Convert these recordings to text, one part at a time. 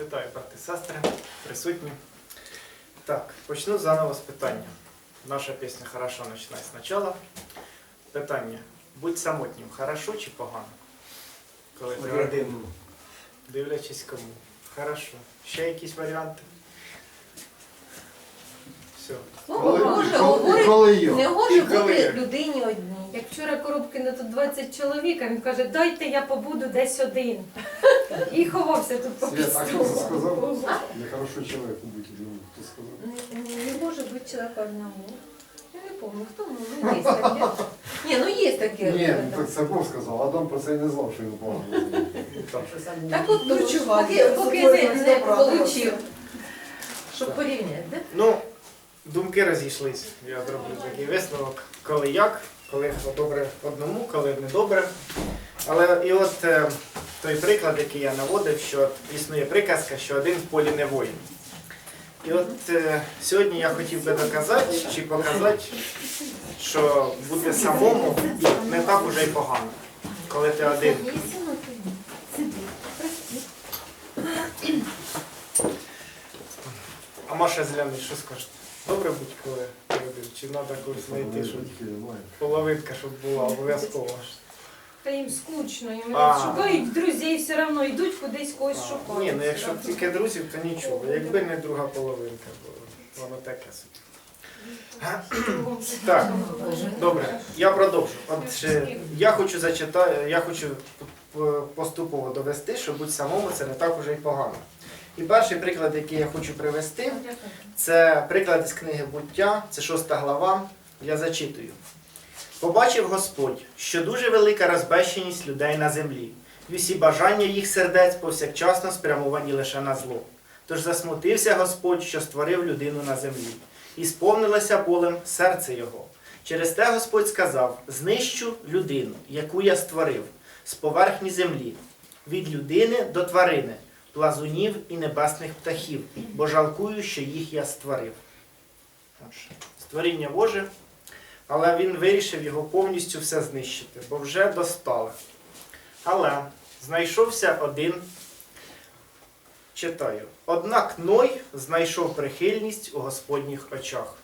Вітаю, брати і сестри, присутні. Так, почну заново з питання. Наша пісня хорошо починай спочатку. Питання. Будь самотнім, хорошо чи погано? Коли ти один, дивлячись кому. Хорошо. Ще якісь варіанти? Все. Слово Коли- Боже коли- говорить, коли не І може коли бути людині одній. Як вчора Коробкина тут 20 чоловік, а він каже, дайте я побуду десь один. І ховався тут по Свет, а кто сказал? Нехорошо человеку быть одному. Кто сказал? Не, не може бути чоловік одному. Я не пам'ятаю, хто ну, ну є таке. Ні, ну є таке. Нет, да. так Сапов сказал, Адам про це не знав, що його погано. Так от Ну, ну, чувак, поки, я поки не, не 100%. получив. Щоб порівняти, да? Ну, думки розійшлись. Я зроблю такий висновок. Коли як, коли добре одному, коли не добре. Але і от е, той приклад, який я наводив, що існує приказка, що один в полі не воїн. І от е, сьогодні я хотів би доказати чи показати, що бути самому не так уже й погано, коли ти один. А Маша Зелений, що скажете? Добре будь коли ти один? Чи треба когось знайти, щоб половинка, щоб була обов'язково? Та їм скучно, і вони А. шукають друзей, все одно йдуть кудись когось шукають. Ні, ну якщо тільки друзів, то нічого. Якби не друга половинка, бо воно таке собі. Так, добре, я продовжу. От, е, я хочу зачитати, я хочу е, поступово довести, що будь самому це не так уже й погано. І перший приклад, який я хочу привести, Це приклад із книги буття, це шоста глава. Я зачитую. Побачив Господь, що дуже велика розбещеність людей на землі, і всі бажання їх сердець повсякчасно спрямовані лише на зло. Тож засмутився Господь, що створив людину на землі, і сповнилося болем серце його. Через те Господь сказав: знищу людину, яку я створив, з поверхні землі, від людини до тварини, плазунів і небесних птахів, бо жалкую, що їх я створив. Створіння Боже, але він вирішив його повністю все знищити, бо вже достали. Але знайшовся один, читаю, однак Ной знайшов прихильність у Господніх очах.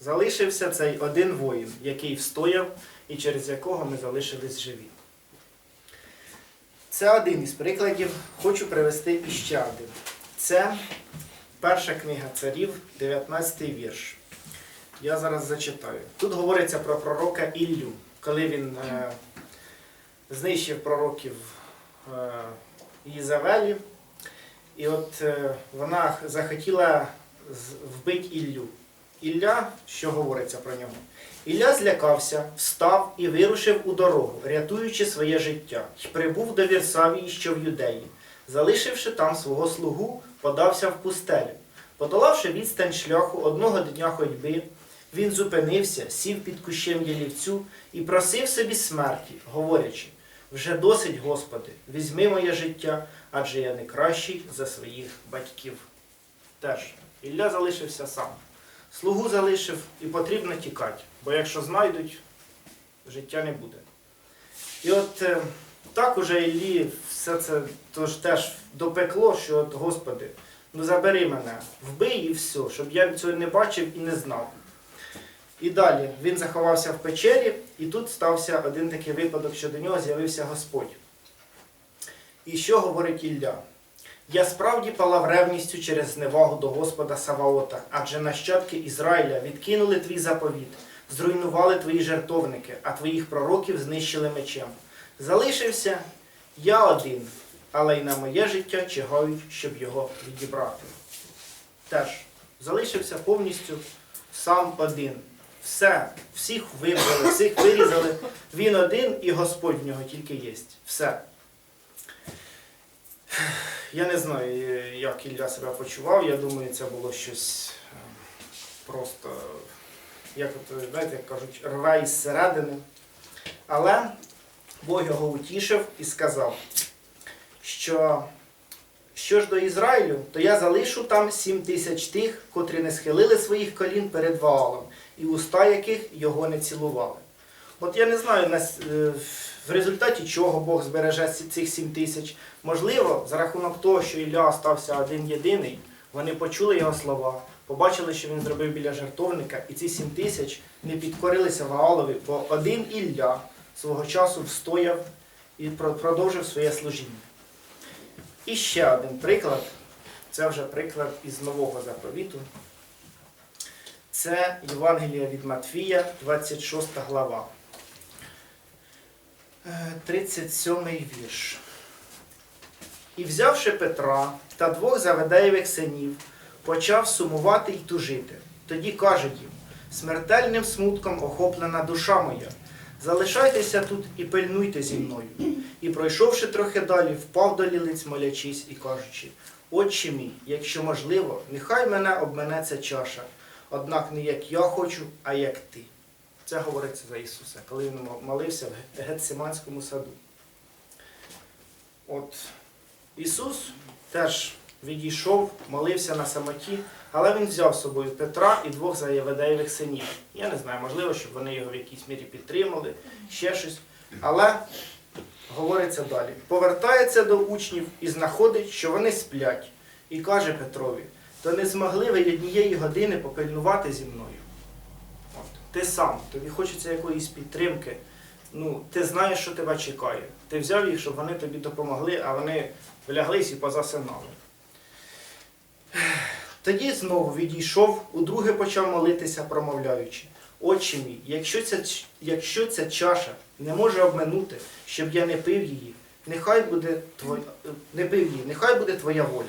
Залишився цей один воїн, який встояв і через якого ми залишились живі. Це один із прикладів. Хочу привести іще один. Це перша книга царів, 19 вірш. Я зараз зачитаю. Тут говориться про пророка Іллю, коли він е, знищив пророків е, Єзавелі. І от е, вона захотіла вбити Іллю. Ілля, що говориться про нього? Ілля злякався, встав і вирушив у дорогу, рятуючи своє життя, й прибув до Вірсавії, що в юдеї. Залишивши там свого слугу, подався в пустелю. Подолавши відстань шляху одного дня ходьби, він зупинився, сів під кущем ялівцю і просив собі смерті, говорячи: вже досить, Господи, візьми моє життя, адже я не кращий за своїх батьків. Теж Ілля залишився сам. Слугу залишив і потрібно тікати, бо якщо знайдуть, життя не буде. І от е, так уже Іллі все це тож теж допекло, що от, Господи, ну забери мене, вбий і все, щоб я цього не бачив і не знав. І далі він заховався в печері, і тут стався один такий випадок, що до нього з'явився Господь. І що говорить Ілля? Я справді палав ревністю через зневагу до Господа Саваота, адже нащадки Ізраїля відкинули твій заповіт, зруйнували твої жертовники, а твоїх пророків знищили мечем. Залишився я один, але й на моє життя чигають, щоб його відібрати. Теж залишився повністю сам один. Все, всіх вибрали, всіх вирізали. Він один і Господь в нього тільки є. Все. Я не знаю, як Ілля себе почував. Я думаю, це було щось е, просто, як от, знаєте, як кажуть, рве із середини. Але Бог його утішив і сказав, що що ж до Ізраїлю, то я залишу там сім тисяч тих, котрі не схилили своїх колін перед Ваалом, і уста яких його не цілували. От я не знаю, е, В результаті чого Бог збереже цих сім тисяч? Можливо, за рахунок того, що Ілля остався один єдиний, вони почули його слова, побачили, що він зробив біля жертовника, і ці сім тисяч не підкорилися Ваалові, бо один Ілля свого часу встояв і продовжив своє служіння. І ще один приклад, це вже приклад із нового заповіту. Це Євангелія від Матфія, 26 глава. Е, 37 вірш. І взявши Петра та двох Заведеєвих синів, почав сумувати й тужити. Тоді каже їм: смертельним смутком охоплена душа моя. Залишайтеся тут і пильнуйте зі мною. І пройшовши трохи далі, впав до лілиць, молячись і кажучи: Отче мій, якщо можливо, нехай мене обмене чаша, однак не як я хочу, а як ти. Це говориться за Ісуса, коли він молився в Гетсиманському саду. От Ісус теж відійшов, молився на самоті, але він взяв з собою Петра і двох Заєведеєвих синів. Я не знаю, можливо, щоб вони його в якійсь мірі підтримали, ще щось. Але говориться далі. Повертається до учнів і знаходить, що вони сплять, і каже Петрові: то не змогли ви однієї години попильнувати зі мною. От. Ти сам, тобі хочеться якоїсь підтримки. Ну, ти знаєш, що тебе чекає. Ти взяв їх, щоб вони тобі допомогли, а вони вляглись і позасинали. Тоді знову відійшов, удруге почав молитися, промовляючи. Отче мій, якщо ця, якщо ця чаша не може обминути, щоб я не пив її, нехай буде твоя, не пив її, нехай буде твоя воля.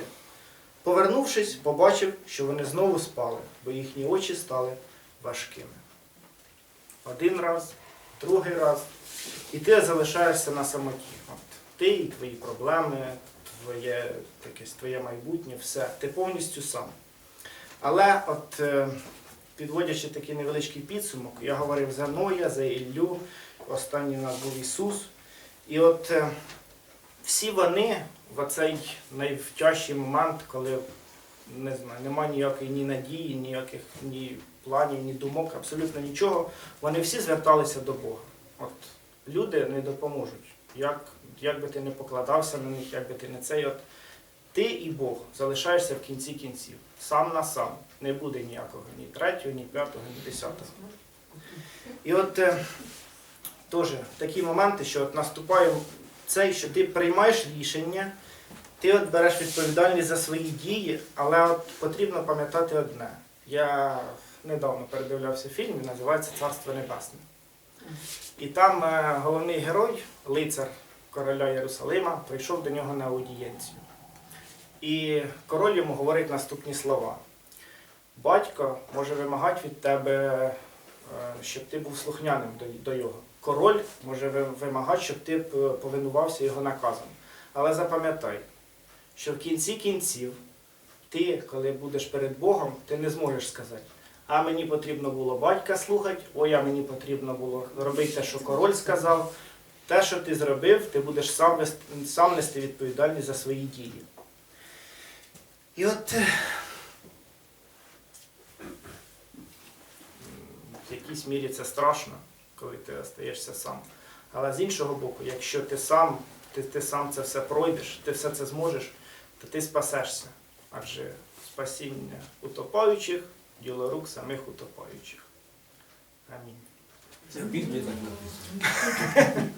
Повернувшись, побачив, що вони знову спали, бо їхні очі стали важкими. Один раз, другий раз, і ти залишаєшся на самоті. От, ти і твої проблеми, твоє, якесь, твоє майбутнє, все. Ти повністю сам. Але от е, підводячи такий невеличкий підсумок, я говорив за Ноя, за Іллю, останній у нас був Ісус. І от е, всі вони в оцей найвтяжчий момент, коли не знаю, немає ніякої ні надії, ніяких ні планів, ні думок, абсолютно нічого, вони всі зверталися до Бога. От люди не допоможуть. Як, як би ти не покладався на них, як би ти не цей, от ти і Бог залишаєшся в кінці кінців. Сам на сам. Не буде ніякого ні третього, ні п'ятого, ні десятого. І от е, теж такі моменти, що от наступає цей, що ти приймаєш рішення, ти от береш відповідальність за свої дії, але от потрібно пам'ятати одне. Я недавно передивлявся фільм, він називається Царство Небесне. І там е, головний герой, лицар короля Єрусалима, прийшов до нього на аудієнцію. І король йому говорить наступні слова. Батько може вимагати від тебе, е, щоб ти був слухняним до, його. Король може вимагати, щоб ти повинувався його наказом. Але запам'ятай, що в кінці кінців ти, коли будеш перед Богом, ти не зможеш сказати, а мені потрібно було батька слухати, ой, а мені потрібно було робити те, що король сказав. Те, що ти зробив, ти будеш сам, сам нести відповідальність за свої дії. І от е, в якійсь мірі це страшно, коли ти остаєшся сам. Але з іншого боку, якщо ти сам, ти, ти сам це все пройдеш, ти все це зможеш, то ти спасешся. Адже спасіння утопаючих діло рук самих утопаючих. Амінь. Це в Біблії так написано.